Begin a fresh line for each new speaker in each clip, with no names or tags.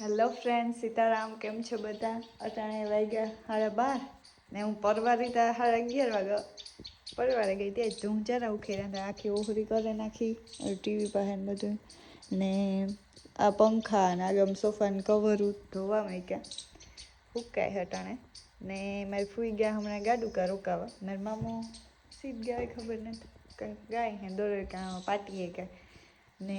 Hello friend Sitaram, કેમ છો બધા? અટાણે વાગ્યા સાડા બાર ને હું પરવારી તા સાડા અગિયાર વાગ્યા પરવારે ગઈ ત્યાં ધૂમ જરા ઉખેરા આખી ઓહરી કરે નાખી ટીવી પાસે બધું. ને આ પંખા ને આગમ સોફાને કવર ધોવા મૂક્યા હુકાય હટાણે ને મારે ફૂઈ ગયા હમણાં ગાડુકા રોકાવા. મારા મામો સીધ ગયા ખબર નથી. કંઈક ગાય હે દોરે કાં પાટીએ કાંઈ. ને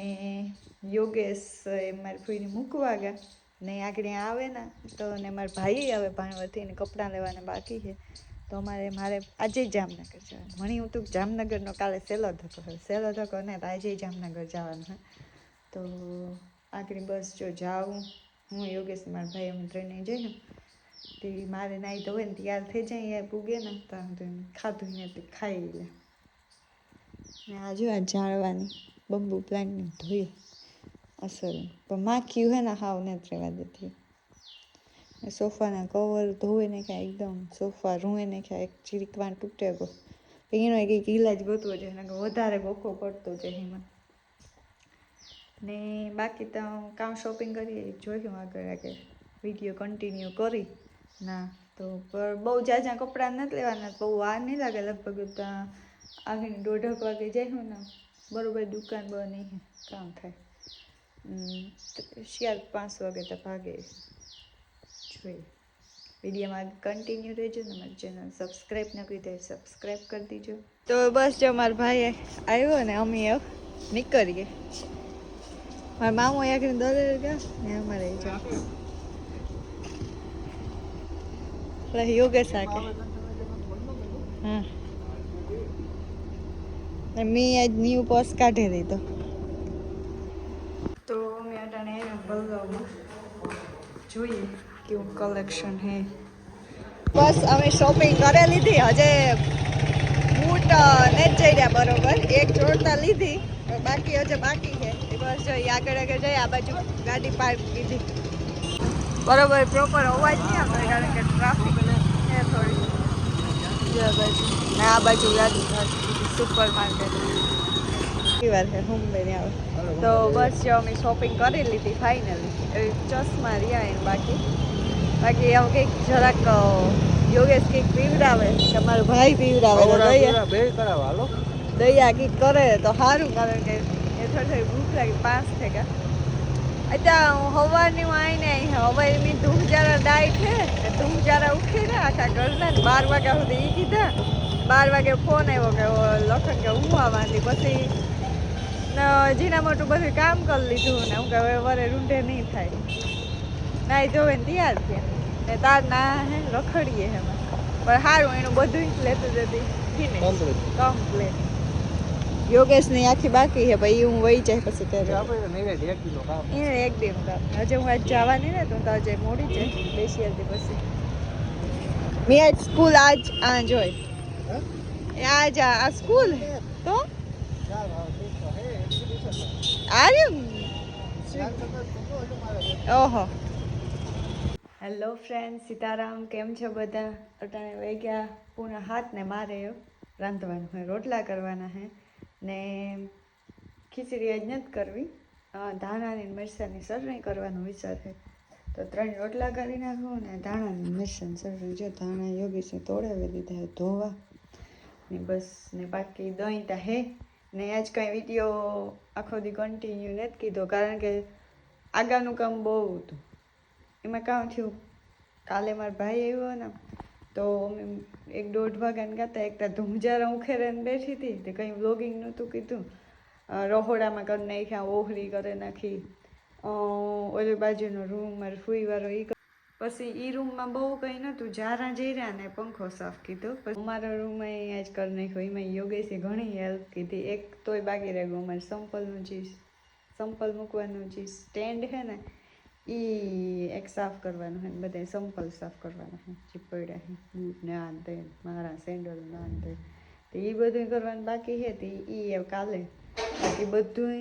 યોગેશ એ મારી ફૂઈને મૂકવા ગયા. ને આગળ આવે ને, તો ને મારા ભાઈ આવે ભાણવરથી ને કપડાં લેવાના બાકી છે. તો અમારે, મારે આજે જામનગર જવાનું. મણી હું તું જામનગરનો કાલે સહેલો ધક્કો હોય સહેલો ધક્કો ને તો આજે જામનગર જવાનું છે. તો આગળ બસ જો જાઉં. હું, યોગેશ મારા ભાઈ અમે ત્રણે જઈને. તે મારે નાહી ધોવે ને તૈયાર થઈ જાય એ પૂગે ને, તો ખાધું ને તે ખાઈ લે. ને આજુ આ જાળવાની. બંબુ પ્લાન્ટને ધોઈ અસર. પણ માખી હે ને, હાવ નથી રહેવા દેતી સોફાના કવર ધોવે ને ક્યાં એકદમ, સોફા રૂએ ને ખ્યા, એક ચીરીકવાન તૂટે ગો. એનો એનો એક ઈલાજ ગોતવો જોઈએ, નકર વધારે ગોખો પડતો છે એમાં. ને બાકી તો કામ શોપિંગ કરીએ જોયું આગળ આગળ. વીડિયો કન્ટિન્યુ કરી. ના, તો પણ બહુ જાજા કપડાં નથી લેવાના, બહુ વાર નહીં લાગે, લગભગ આગળ દોઢક વાગે જઈશું ને. બરોબર દુકાન બની કામ થાય. શિયાળ પાંચ વાગે તો ભાગે. જોઈએ. વિડીયોમાં કન્ટિન્યુ રહેજો ને મારી ચેનલ સબસ્ક્રાઈબ ન કરી દે સબસ્ક્રાઈબ કરી દીજો. તો બસ જો મારા ભાઈ આવ્યો ને અમે નીકળીએ. મારા મામો આગળ દોરે ગયા ને અમારે જો. યોગેશ આગે. હા. ને મેં આજ ન્યૂ પર્સ કાઢી દીધો તો. મેં અટાણે બલગાવમાં જોઈએ કેવું કલેક્શન હે. બસ અમે શોપિંગ કરી લીધી. હજે બૂટ ને જ જઈ રહ્યા બરોબર. એક જોડતા લીધી. બાકી હજે બાકી છે. એ બસ જોઈ આગળ આગળ જઈ આ બાજુ ગાડી પાર્ક કીધી બરોબર પ્રોપર અવાજ નહીં આપણે કારણ કે ટ્રાફિક ને થોડી. આ બાજુ ગાડી સુપર માર્કેટ વાર છે હુંબેની આવે. તો બસ જો અમે શોપિંગ કરી લીધી ફાઇનલી ચશ્મા રહ્યા એને બાકી. બાકી આમ કંઈક જરાક યોગેશ કંઈક પીવડાવે. કે મારો ભાઈ પીવડાવે તો દયા દયા કંઈક કરે તો સારું કારણ કે એ થોડી થોડી ભૂખ લાગી પાંચ થાય ગયા. અત્યારે હું સવારની હું આવીને હવે એમની ધૂમજારા ડાય છે એ ધૂમજારા ઉઠી ને આખા ઘરના બાર વાગ્યા સુધી એ કીધા. બાર વાગે ફોન આવ્યો કે લખન કે હું આવવાની? પછી જીના મોટું બધું કામ કરી લીધું ને. હું કે હવે વરે રૂંઢે નહીં થાય. નાઈ જોવે ને તૈયાર થયા ને તાર ના હે રખડીએ એમાં પણ સારું એનું બધું જ લેતું જતી.
કમ્પ્લેટ
કમ્પ્લીટ યોગેશની આખી બાકી છે ભાઈ હું વહી જાય પછી કરે
આપણે નહીં એક કિલો કામ
એને એક દી હું કામ હજે હું આજ જવાની ને તો હું તો હજે મોડી છે બેસી હતી પછી મેં આજ સ્કૂલ આજ આ જોઈ એ આજ આ આ સ્કૂલ હે તો આર્યું ઓહો હેલો ફ્રેન્ડ સીતારામ કેમ છો બધા? અટાણે વહી ગયા પૂના હાથ ને મારે રાંધવાનું હોય રોટલા કરવાના હે. ને ખીચડી આજ નથી કરવી. ધાણાની ને સરણી કરવાનો વિચાર છે. તો ત્રણ રોટલા કરી નાખું ને ધાણાની મરચાંની સરણી. જો ધાણા યોગી છે તોડાવી દીધા ધોવા. ને બસ, ને બાકી દહીં તા હે. ને આજ કાંઈ વીડિયો આખો દી કન્ટિન્યુ નથી કીધો, કારણ કે આગાનું કામ બહુ હતું. એમાં કામ થયું? કાલે મારા ભાઈ આવ્યો ને તો એક દોઢ વાગ્યાને ગાતા, એકતા ધૂમજારા ઉખેરીને બેઠી હતી તે કંઈ વ્લોગિંગ નહોતું કીધું. રહોડામાં કરી નાખ્યા ઓહરી કરી નાખી. ઓલી બાજુનો રૂમ મારે ફૂઈવાળો એ પછી એ રૂમમાં બહુ કંઈ નહોતું જારા જઈ રહ્યા ને પંખો સાફ કીધો. પછી અમારો રૂમ અહીંયા જ કરી નાખ્યો, એમાં યોગેશે ઘણી હેલ્પ કીધી. એક તોય બાકી રહી ગયું અમારે સંપલનું જે સંપલ મૂકવાનું જે સ્ટેન્ડ છે ને એ એક સાફ કરવાનું હે બધા સંપલ સાફ કરવાના હે જે પડ્યા હે બૂટ ને આ તે મારા સેન્ડલ ના ને તે. તો એ બધું કરવાનું બાકી છે તો એ કાલે બાકી બધું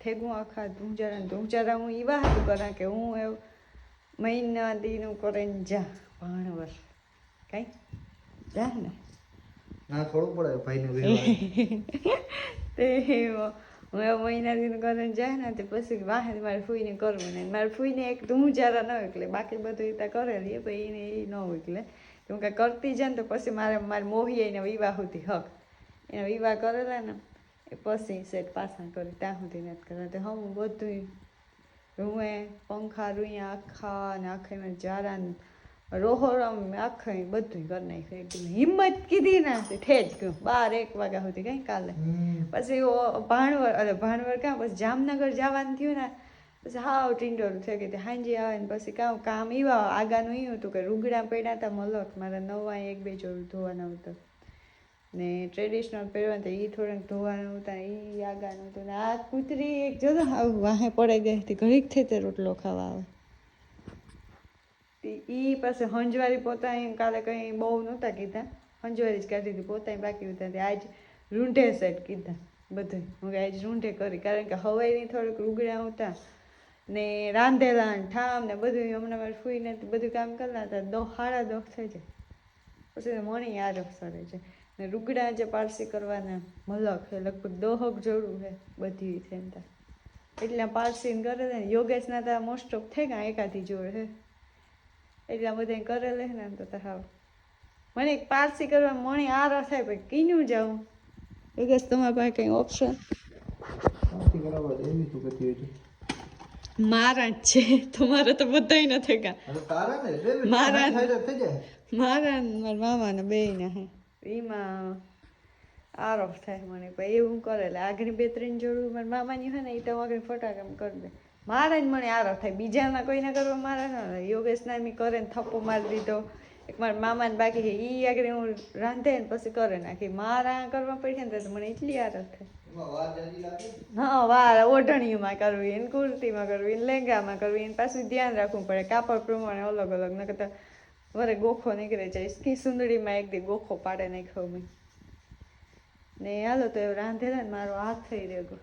થેગું આખા ધૂંચારા ધૂંચારા હું એવા હાથું કરા કે હું એવું મહિના દીનું કરીને જા ભાણવર. કાંઈ? જા ને.
ના થોડું પડે ભાઈને
તે હું એ મહિના દિન કરીને જાય ને તે પછી વાહે મારે ફૂઈને કરવું ને મારે ફૂઈને એક તો હું જરા ન એટલે બાકી બધું ત્યાં કરેલી પણ એને એ ન એટલે હું કાંઈ કરતી જાય ને તો પછી મારે મારે મોહી એને વિવાહ સુધી હક. એને વિવાહ કરેલા ને એ પછી સેટ પાછા કરી, ત્યાં સુધી નથી કરવા તો હું બધું રૂએ પંખા રૂયા, આખા ને આખા જારા ને રોહરમ આખા બધું કરી નાખ્યું એકદમ હિંમત કીધી ના તે ઠેજ ગયું. બાર એક વાગ્યા સુધી કઈ કાલે. પછી ઓ ભાણવર અરે ભાણવર કાં પછી જામનગર જવાનું થયું ને પછી હાવ ટીંડોર થઈ ગઈ હાંજી આવે ને પછી કામ કામ એવા આગાનું એવું હતું કે રૂગડા પડ્યા હતા મલક. મારા નવા એક બે જોડું ધોવાના હતા. ને ટ્રેડિશનલ પહેરવાનું તો એ થોડાક ધોવાનું હતા એ આગાનું હતું. ને આ કૂતરી એક જો આવું વાહે પડે ગઈ હતી ઘડીક થઈ તે રોટલો ખાવા આવે. એ પાસે હંજવારી પોતા કાલે કંઈ બહુ નહોતા કીધા. હંજવારી જ કાઢી હતી પોતા બાકી હતા. આજ રૂંઢે સેટ કીધા બધું હું આજ રૂંઢે કરી, કારણ કે હવાઈની થોડુંક રૂગડા હતા ને રાંધેલા ઠામ ને બધું હમણાં મારે ફૂઈને બધું કામ કરતા હતા. દો, હાડા દોખ થઈ જાય. પછી મણી આરફ સરે છે. ને રૂગડા જે પારસી કરવાના મલક છે, લગભગ દોહક જોડું છે, બધી છે એટલે ત્યાં એટલા પારસી કરે ને યોગેશના તો મોસ્ટ ઓફ થઈ ગયા એકાથી જોડે એટલા બધા કરેલે ને તો તો હાવ. મને એક પારસી કરવા મણી આરો થાય પણ કીનું જાઉં યોગેશ તમારા પાસે કંઈ ઓપ્શન મારા જ છે. તમારે તો બધાય નથી
કા
મારા
મારા-
મારા ને મારા મામાને બેયને હે. એમાં આરોફ થાય મને પણ એવું કરે. એટલે આગળ બે ત્રણ જોડું મારા મામાની હોય ને એ તો આગળ ફટાકમ કરી દે. મારા જ મને આરો થાય. બીજાના કોઈને કરવા મારા ન યોગેશ નામી કરે ને થપ્પો મારી દીધો. એક મારા મામાને બાકી છે. એ આગળ હું રાંધે ને પછી કરે નાખી. મારા કરવા પડશે ને તો મને એટલી આરત થાય. હા વાર. ઓઢણીમાં કરવી એને કુર્તીમાં કરવી એને લેંગામાં કરવી એને પાછું ધ્યાન રાખવું પડે. કાપડ પ્રમાણે અલગ અલગ. ન કરતા વરે ગોખો નીકળે જાય. કી સુંદડીમાં એક દી ગોખો પાડે નાખ્યો મેં. ને હાલો તો એવું રાંધેલા ને મારો હાથ થઈ રહ્યો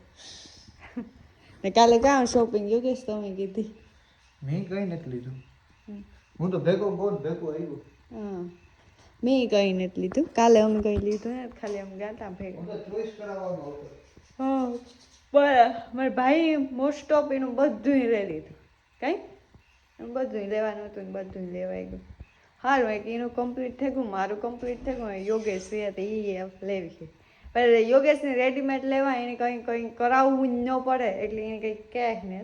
ને કાલે કામ શોપિંગ યોગેશ તમે કીધી.
મેં કઈ નથી લીધું. હું તો ભેગો બહુ ને ભેગો આવ્યો.
હા. મેં કંઈ નથી લીધું. કાલે અમે કંઈ લીધું ને ખાલી અમે ગયા હતા ભેગા.
હું.
બરાબર મારા ભાઈ મોસ્ટ ઓફ એનું બધું લઈ લીધું. કઈ? બધું લેવાનું હતું ને બધું લેવાઈ ગયું. સારું એક એનું કમ્પ્લીટ થઈ ગયું મારું કમ્પ્લીટ થઈ ગયું યોગેશ એ લેવી છે. પણ યોગેશને રેડીમેડ લેવા એને કંઈ કંઈ કરાવવું જ ન પડે, એટલે એને કંઈ કહે ને